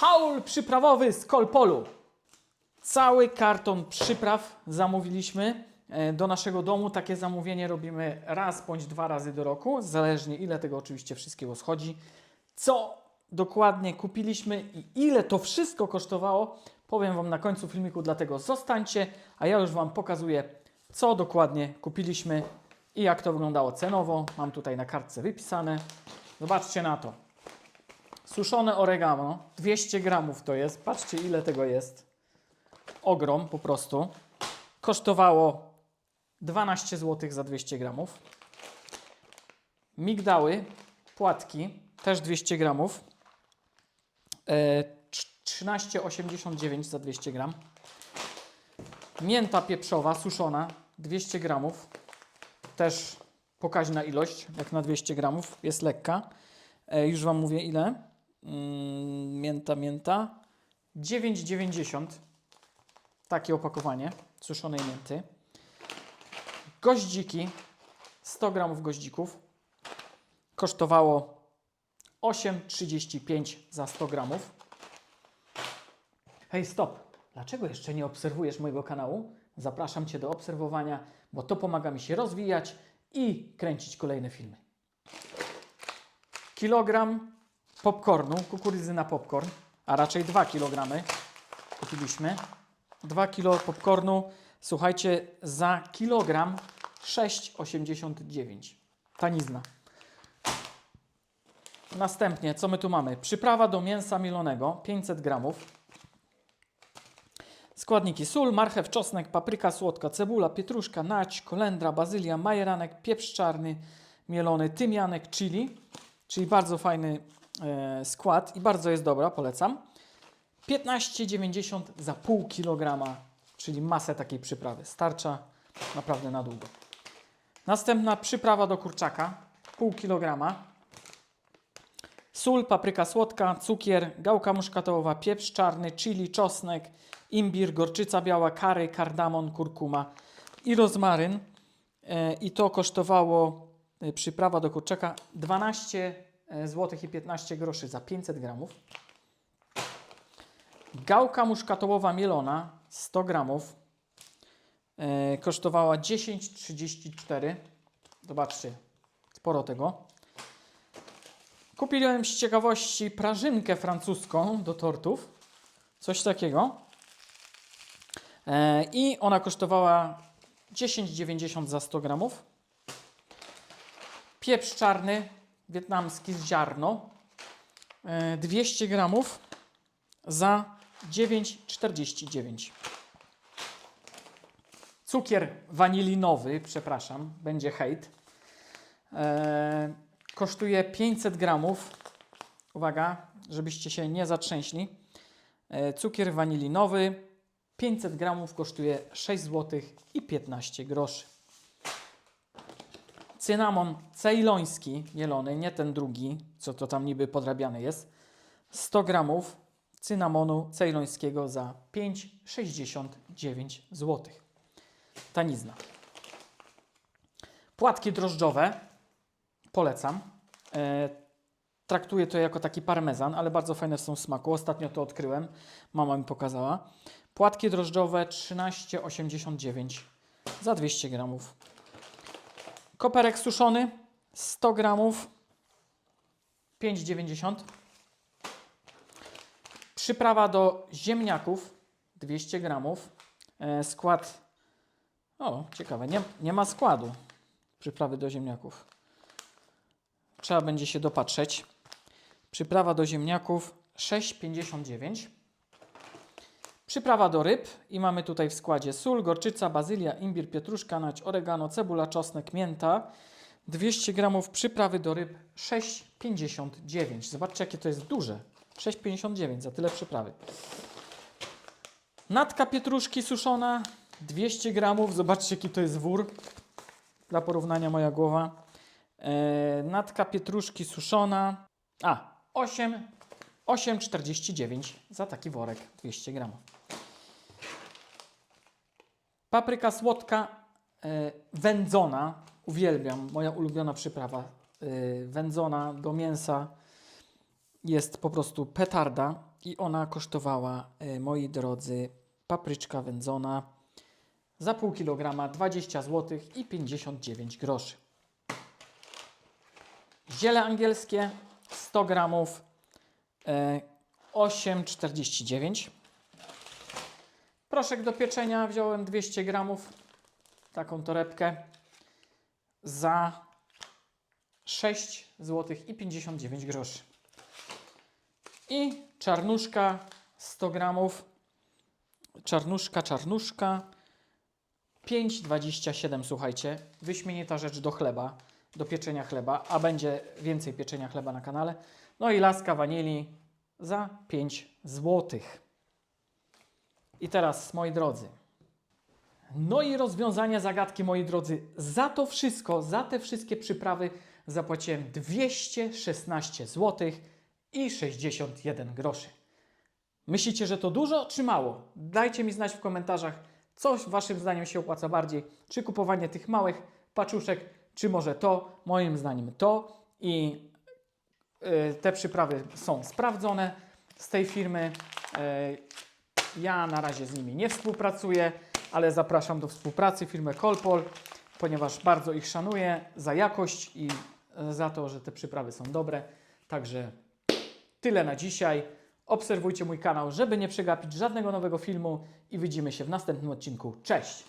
Haul przyprawowy z Kolpolu. Cały karton przypraw zamówiliśmy e, do naszego domu. Takie zamówienie robimy raz bądź dwa razy do roku, zależnie ile tego oczywiście wszystkiego schodzi. Co dokładnie kupiliśmy i ile to wszystko kosztowało, powiem Wam na końcu filmiku, dlatego zostańcie, a ja już Wam pokazuję, co dokładnie kupiliśmy i jak to wyglądało cenowo. Mam tutaj na kartce wypisane. Zobaczcie na to. Suszone oregano, 200 gramów to jest. Patrzcie, ile tego jest. Ogrom po prostu. Kosztowało 12 zł za 200 gramów. Migdały, płatki, też 200 gramów. E, trz- 13,89 za 200 gram. Mięta pieprzowa, suszona, 200 gramów. Też pokaźna ilość, jak na 200 gramów. Jest lekka. E, już Wam mówię ile. Mm, mięta, mięta. 9,90. Takie opakowanie suszonej mięty. Goździki. 100 gramów goździków. Kosztowało 8,35 za 100 gramów. Hej, stop! Dlaczego jeszcze nie obserwujesz mojego kanału? Zapraszam Cię do obserwowania, bo to pomaga mi się rozwijać i kręcić kolejne filmy. Kilogram popcornu, kukurydzy na popcorn, a raczej 2 kg kupiliśmy. 2 kg popcornu, słuchajcie, za kilogram 6,89. Tanizna. Następnie, co my tu mamy? Przyprawa do mięsa mielonego, 500 gramów. Składniki: sól, marchew, czosnek, papryka słodka, cebula, pietruszka, nać, kolendra, bazylia, majeranek, pieprz czarny, mielony, tymianek, chili, czyli bardzo fajny skład i bardzo jest dobra, polecam. 15,90 za pół kilograma, czyli masę takiej przyprawy. Starcza naprawdę na długo. Następna przyprawa do kurczaka, pół kilograma. Sól, papryka słodka, cukier, gałka muszkatołowa, pieprz czarny, chili, czosnek, imbir, gorczyca biała, kary, kardamon, kurkuma i rozmaryn. E, I to kosztowało e, przyprawa do kurczaka 12 zł i 15 groszy za 500 gramów. Gałka muszkatołowa mielona 100 gramów e, kosztowała 10,34. Zobaczcie, sporo tego. Kupiłem z ciekawości prażynkę francuską do tortów. Coś takiego. E, I ona kosztowała 10,90 za 100 gramów. Pieprz czarny wietnamski z ziarno. e, 200 gramów za 9,49. Cukier wanilinowy, przepraszam, będzie hejt. E, kosztuje 500 gramów. Uwaga, żebyście się nie zatrzęśli. E, cukier wanilinowy 500 gramów kosztuje 6 zł i 15 groszy. Cynamon cejloński mielony, nie ten drugi, co to tam niby podrabiany jest. 100 gramów cynamonu cejlońskiego za 5,69 zł. Tanizna. Płatki drożdżowe polecam. E, traktuję to jako taki parmezan, ale bardzo fajne są w smaku. Ostatnio to odkryłem, mama mi pokazała. Płatki drożdżowe 13,89 za 200 gramów. Koperek suszony 100 gramów 5,90. Przyprawa do ziemniaków 200 gramów. E, skład. O, ciekawe, nie, nie ma składu przyprawy do ziemniaków. Trzeba będzie się dopatrzeć. Przyprawa do ziemniaków 6,59. Przyprawa do ryb i mamy tutaj w składzie sól, gorczyca, bazylia, imbir, pietruszka, nać, oregano, cebula, czosnek, mięta. 200 gramów przyprawy do ryb 6,59. Zobaczcie jakie to jest duże. 6,59 za tyle przyprawy. Natka pietruszki suszona 200 gramów. Zobaczcie jaki to jest wór. Dla porównania moja głowa. E, natka pietruszki suszona. A, 8, 8,49 za taki worek 200 gramów. Papryka słodka e, wędzona. Uwielbiam, moja ulubiona przyprawa. E, wędzona do mięsa. jest po prostu petarda i ona kosztowała, e, moi drodzy, papryczka wędzona za pół kilograma 20 zł i 59 groszy. Ziele angielskie 100 gramów e, 8,49. Proszek do pieczenia wziąłem 200 gramów, taką torebkę za 6 zł i 59 groszy. I czarnuszka 100 gramów. Czarnuszka, czarnuszka 5,27 słuchajcie. Wyśmienita rzecz do chleba, do pieczenia chleba, a będzie więcej pieczenia chleba na kanale. No i laska wanilii za 5 zł. I teraz, moi drodzy, no i rozwiązanie zagadki, moi drodzy. Za to wszystko, za te wszystkie przyprawy zapłaciłem 216 zł i 61 groszy. Myślicie, że to dużo czy mało? Dajcie mi znać w komentarzach, co waszym zdaniem się opłaca bardziej. Czy kupowanie tych małych paczuszek, czy może to? Moim zdaniem to. I y, te przyprawy są sprawdzone z tej firmy. Ja na razie z nimi nie współpracuję, ale zapraszam do współpracy firmę Kolpol, ponieważ bardzo ich szanuję za jakość i e, za to, że te przyprawy są dobre. Także tyle na dzisiaj. Obserwujcie mój kanał, żeby nie przegapić żadnego nowego filmu i widzimy się w następnym odcinku. Cześć!